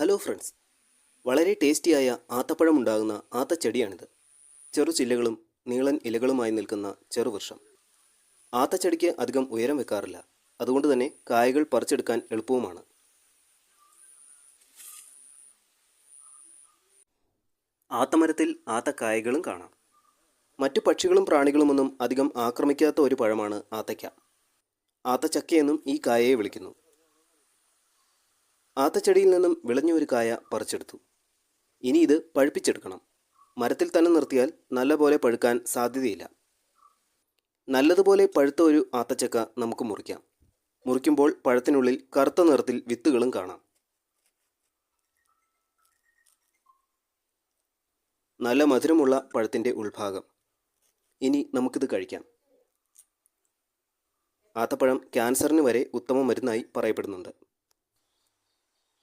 Hello friends വളരെ ടേസ്റ്റിയായ ആത്തപ്പഴം ഉണ്ടാകുന്ന ആത്തച്ചെടിയാണിത്. ചെറു ചില്ലകളും നീളൻ ഇലകളുമായി നിൽക്കുന്ന ചെറുവൃക്ഷം ആത്തച്ചെടിക്ക് അധികം ഉയരം വെക്കാറില്ല. അതുകൊണ്ട് തന്നെ കായകൾ പറിച്ചെടുക്കാൻ എളുപ്പവുമാണ്. ആത്തമരത്തിൽ ആത്തക്കായകളും കാണാം. മറ്റു പക്ഷികളും പ്രാണികളുമൊന്നും അധികം ആക്രമിക്കാത്ത ഒരു പഴമാണ് ആത്തയ്ക്ക. ആത്തച്ചക്കയെന്നും ഈ കായയെ വിളിക്കുന്നു. ആത്തച്ചെടിയിൽ നിന്നും വിളഞ്ഞ ഒരു കായ പറിച്ചെടുത്തു. ഇനി ഇത് പഴുപ്പിച്ചെടുക്കണം. മരത്തിൽ തന്നെ നിർത്തിയാൽ നല്ലപോലെ പഴുക്കാൻ സാധ്യതയില്ല. നല്ലതുപോലെ പഴുത്ത ഒരു ആത്തച്ചക്ക നമുക്ക് മുറിക്കാം. മുറിക്കുമ്പോൾ പഴത്തിനുള്ളിൽ കറുത്ത നിറത്തിൽ വിത്തുകളും കാണാം. നല്ല മധുരമുള്ള പഴത്തിന്റെ ഉൾഭാഗം. ഇനി നമുക്കിത് കഴിക്കാം. ആത്തപ്പഴം ക്യാൻസറിന് വരെ ഉത്തമ മരുന്നായി പറയപ്പെടുന്നുണ്ട്.